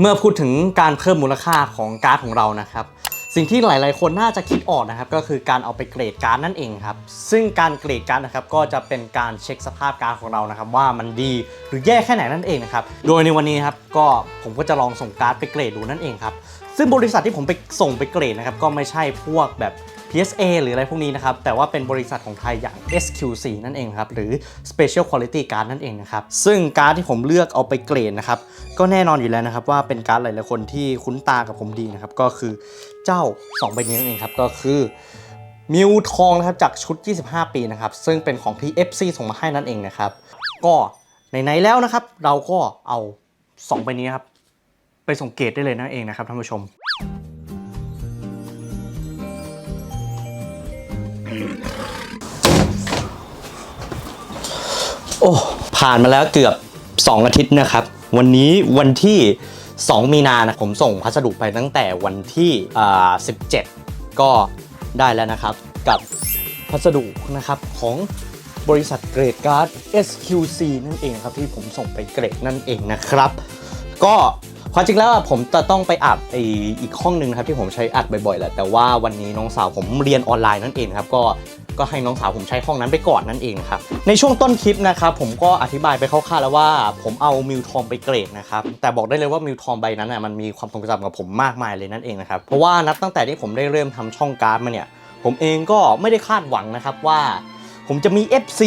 เมื่อพูดถึงการเพิ่มมูลค่าของการ์ดของเรานะครับ สิ่งที่หลาย ๆ คนน่าจะคิดออกนะครับ ก็คือการเอาไปเกรดการ์ดนั่นเองครับ ซึ่งการเกรดการ์ดนะครับก็จะเป็นการเช็คสภาพการ์ดของเรานะครับ ว่ามันดีหรือแย่แค่ไหนนั่นเองนะครับ โดยในวันนี้ครับก็ผมก็จะลองส่งการ์ดไปเกรดดูนั่นเองครับ ซึ่งบริษัทที่ผมไปส่งไปเกรดนะครับก็ไม่ใช่พวกแบบ PSA หรืออะไรพวกนี้นะครับ แต่ว่าเป็นบริษัทของไทยอย่าง SQC นั่นเองครับ หรือ Special Quality Card นั่นเองนะครับ ซึ่งการ์ดที่ผมเลือกเอาไปเกรดนะครับ ก็แน่นอนอยู่แล้วนะครับ ว่าเป็นการ์ดหลายๆคนที่คุ้นตากับผมดีนะครับ ก็คือเจ้า 2 ใบนี้นั่นเองครับ ก็คือมิวทองนะครับจากชุด 25 ปีนะครับ ซึ่งเป็นของ PFC ส่งมาให้นั่นเองนะครับ ก็ไหนๆแล้วนะครับ เราก็เอา 2 ใบนี้ครับ ไปส่งเกรดได้เลยนั่นเองนะครับท่านผู้ชม อ้ผ่านมาแล้วเกือบ 2 อาทิตย์นะครับ วันนี้วันที่ 2 มีนานะผมส่งพัสดุไปตั้งแต่วันที่17 ก็ได้แล้วนะครับ กับพัสดุนะครับของบริษัทเกรดการ์ด SQC นั่นเองครับที่ผมส่งไปเกรดนั่นเองนะครับ ก็ความจริงแล้วผมจะต้องไปอัดอีกห้องหนึ่งครับที่ผมใช้อัดบ่อยๆแหละแต่ว่าวันนี้น้องสาวผมเรียนออนไลน์นั่นเองครับก็ ก็ให้น้องสาวผมใช้ห้องนั้นไปก่อนนั่นเองครับในช่วงต้นคลิปนะครับผมก็อธิบายไปคร่าวๆแล้วว่าผมเอามิวทองไปเกรดนะครับแต่บอกได้เลยว่ามิวทองใบนั้นน่ะมันมีความทรงจำกับผมมากมายเลยนั่นเองนะครับเพราะว่านับตั้งแต่ที่ผมได้เริ่มทำช่องการ์ดมาเนี่ยผมเองก็ไม่ได้คาดหวังนะครับว่าผมจะมี FC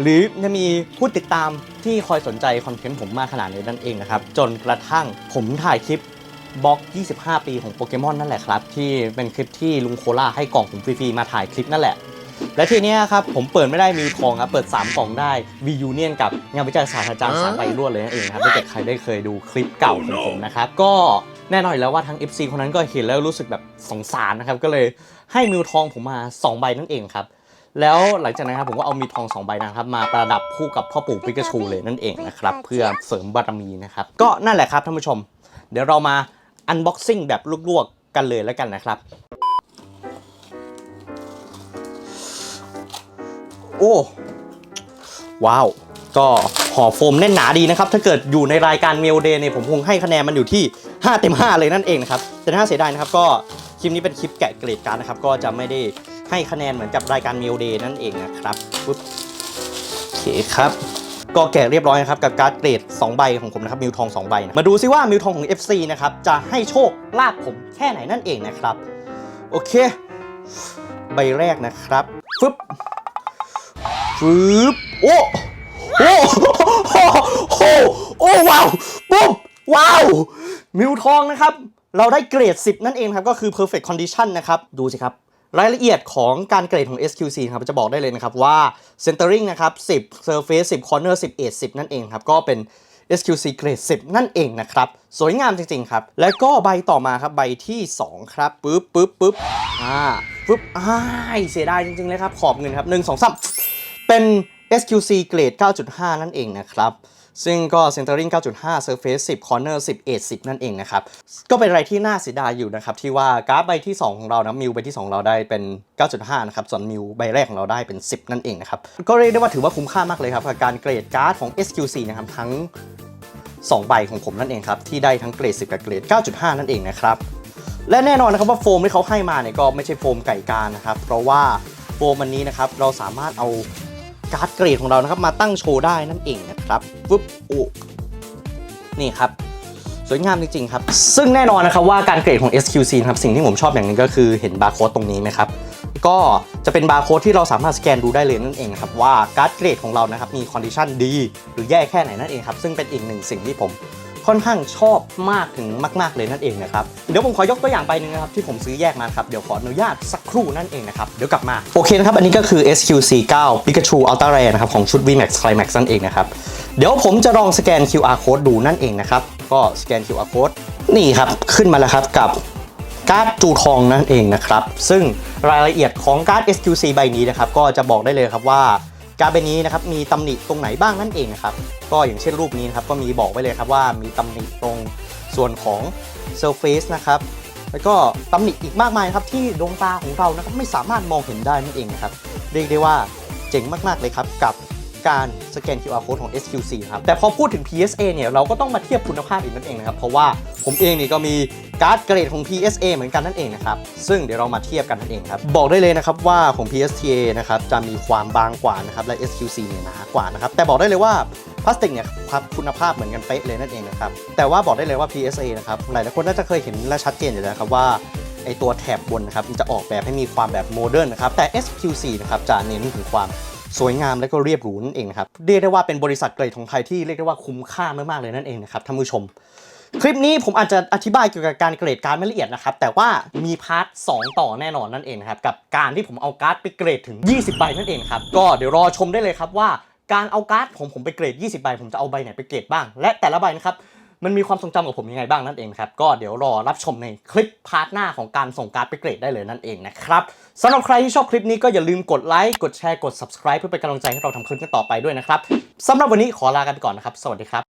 หรือจะมีผู้ติดตามที่คอยสนใจคอนเทนต์ผมมากขนาดนี้นั่นเองนะครับจนกระทั่งผมถ่ายคลิปบล็อก 25 ปีของโปเกมอนนั่นแหละครับ ที่เป็นคลิปที่ลุงโคล่าให้กล่องผมฟรีๆ มาถ่ายคลิปนั่นแหละ และทีเนี้ยครับผมเปิดไม่ได้มีทองครับเปิด 3 กล่องได้วียูเนียนกับงานวิจัยศาสตราจารย์สามใบรวดเลยนั่นเองครับถ้าเกิดใครได้เคยดูคลิปเก่าของผมนะครับก็แน่นอนอยู่แล้วว่าทั้ง FC คนนั้นก็เห็นแล้วรู้สึกแบบสงสารนะครับก็เลยให้มิวทองผมมา 2 ใบนั่นเองครับแล้วหลังจากนั้นครับผมก็เอามีทองสองใบนะครับมาประดับคู่กับพ่อปู่ปิกาชูเลยนั่นเองนะครับเพื่อเสริมบารมีนะครับก็นั่นแหละครับท่านผู้ชม เดี๋ยวเรามาอันบ็อกซิ่งแบบลวกๆกันเลยแล้วกันนะครับ โอ้ ว้าว ก็ห่อโฟมแน่นหนาดีนะครับ ถ้าเกิดอยู่ในรายการเมลเดย์เนี่ยผมคงให้คะแนนมันอยู่ที่ 5 เต็ม 5 เลยนั่นเองนะครับ แต่น่าเสียดายนะครับ ก็คลิปนี้เป็นคลิปแกะเกรดการนะครับ ก็จะไม่ได้ให้คะแนนเหมือนกับรายการเมลเดย์นั่นเองนะครับปุ๊บโอเคครับก็แกะเรียบร้อยนะครับกับการ์ดเกรด 2 ใบของผมนะครับมิวทอง 2 ใบนะมาดูซิว่ามิวทองของ FC นะครับจะให้โชคลาภผมแค่ไหนนั่นเองนะครับ โอเค ใบแรกนะครับฟึบ ฟืบโอ้โอ้โอ้โอ้โอ้ว้าวปุ๊บว้าว มิวทองนะครับ เราได้เกรด 10 นั่นเองครับ ก็คือ perfect condition นะครับ ดูสิครับ รายละเอียดของการเกรดของ SQC ครับจะบอกได้เลยนะครับว่า centering นะครับ10 surface 10 corner 10 edge 10 นั่นเองครับ ก็เป็น SQC เกรด 10 นั่นเองนะครับ สวยงามจริง ๆ ครับ แล้วก็ใบต่อมาครับ ใบที่ 2 ครับปึ๊บปึ๊บปึ๊บอ่าปึ๊บอ้ายเสียดายจริง ๆ เลยครับ ขอบเงินครับ 1 2 3 เป็น SQC เกรด 9.5 นั่นเองนะครับ ซึ่งก็ centering 9.5 surface 10 corner 10 edge 10 นั่นเองนะครับ ก็เป็นอะไรที่น่าเสียดายอยู่นะครับ ที่ว่าการ์ดใบที่ 2 ของเรานะมิวใบที่ 2 เราได้เป็น 9.5 นะครับ ส่วนมิวใบแรกของเราได้เป็น 10 นั่นเองนะครับ ก็เรียกได้ว่าถือว่าคุ้มค่ามากเลยครับกับการเกรดการ์ดของ SQC นะครับทั้ง 2 ใบของผมนั่นเองครับ ที่ได้ทั้งเกรด 10 กับเกรด 9.5 นั่นเองนะครับและแน่นอนนะครับว่าโฟมที่เขาให้มาเนี่ยก็ไม่ใช่โฟมไก่กานะครับ เพราะว่าโฟมอันนี้นะครับเราสามารถเอา การ์ดเกรดของเรานะครับ มาตั้งโชว์ได้นั่นเองนะครับปุ๊บโอ้นี่ครับสวยงามจริงๆครับ ซึ่งแน่นอนนะครับว่าการเกรดของ SQC ครับสิ่งที่ผมชอบอย่างนึงก็คือเห็นบาร์โค้ดตรงนี้ไหมครับ ก็จะเป็นบาร์โค้ดที่เราสามารถสแกนดูได้เลยนั่นเองครับว่าการ์ดเกรดของเรานะครับมีคอนดิชันดี หรือแย่แค่ไหนนั่นเองครับ ซึ่งเป็นอีกหนึ่งสิ่งที่ผม ค่อนข้างชอบมากถึงมาก ๆเลยนั่นเองนะครับเดี๋ยวผมขอยกตัวอย่างไปหนึ่งนะครับที่ผมซื้อแยกมาครับเดี๋ยวขออนุญาตสักครู่นั่นเองนะครับเดี๋ยวกลับมาโอเคนะครับอันนี้ก็คือ SQC 9 Pikachu Ultra Rare นะครับของชุด VMAX Climax นั่นเองนะครับเดี๋ยวผมจะลองสแกน QR code ดูนั่นเองนะครับก็สแกน QR code นี่ครับขึ้นมาแล้วครับกับการ์ดจูทองนั่นเองนะครับซึ่งรายละเอียดของการ์ด SQC ใบนี้นะครับก็จะบอกได้เลยครับว่า การ์ดใบนี้นะครับมีตำหนิตรงไหนบ้างนั่นเองนะครับก็อย่างเช่นรูปนี้นะครับก็มีบอกไว้เลยครับว่ามีตำหนิตรงส่วนของเซอร์เฟซนะครับแล้วก็ตำหนิอีกมากมายครับที่ดวงตาของเรานะครับไม่สามารถมองเห็นได้นั่นเองนะครับเรียกได้ว่าเจ๋งมากๆเลยครับกับ การสแกน QR code ของ SQC ครับแต่พอพูดถึง PSA เนี่ยเราก็ต้องมาเทียบคุณภาพอีกนั่นเองนะครับ เพราะว่าผมเองนี่ก็มีการ์ดเกรดของ PSA เหมือนกันนั่นเองนะครับ ซึ่งเดี๋ยวเรามาเทียบกันนั่นเองครับ บอกได้เลยนะครับว่าของ PSTA นะครับจะมีความบางกว่านะครับและ SQC เนี่ยหนากว่านะครับแต่บอกได้เลยว่าพลาสติกเนี่ยครับคุณภาพเหมือนกันเป๊ะเลยนั่นเองนะครับแต่ว่าบอกได้เลยว่า PSA นะครับหลายๆคนน่าจะเคยเห็นและชัดเจนอยู่แล้วครับว่าไอตัวแถบบนนะครับมันจะออกแบบให้มีความแบบโมเดิร์นนะครับแต่ SQC นะครับจะเน้นถึงความ สวยงามและก็เรียบหรูนั่นเองนะครับเรียกได้ว่าเป็นบริษัทเกรดของไทยที่เรียกได้ว่าคุ้มค่ามากๆเลยนั่นเองนะครับท่านผู้ชม คลิปนี้ผมอาจจะอธิบายเกี่ยวกับการเกรดการดไม่ละเอียดนะครับแต่ว่ามีพาร์ท2ต่อแน่นอนนั่นเองครับกับการที่ผมเอาการ์ดไปเกรดถึง 20 ใบนั่นเองครับก็เดี๋ยวรอชมได้เลยครับว่าการเอาการ์ดของผมไปเกรด 20 ใบ ผมจะเอาใบไหนไปเกรดบ้าง และแต่ละใบนะครับ มันมีความทรงจำกับผมยังไงบ้างนั่นเองครับ ก็เดี๋ยวรอรับชมในคลิปพาร์ทหน้าของการส่งการ์ดไปเกรดได้เลยนั่นเองนะครับสำหรับใครที่ชอบคลิปนี้ก็อย่าลืมกดไลค์กดแชร์กด subscribe เพื่อเป็นกำลังใจให้เราทำคลิปกันต่อไปด้วยนะครับสำหรับวันนี้ขอลากันไปก่อนนะครับ สวัสดีครับ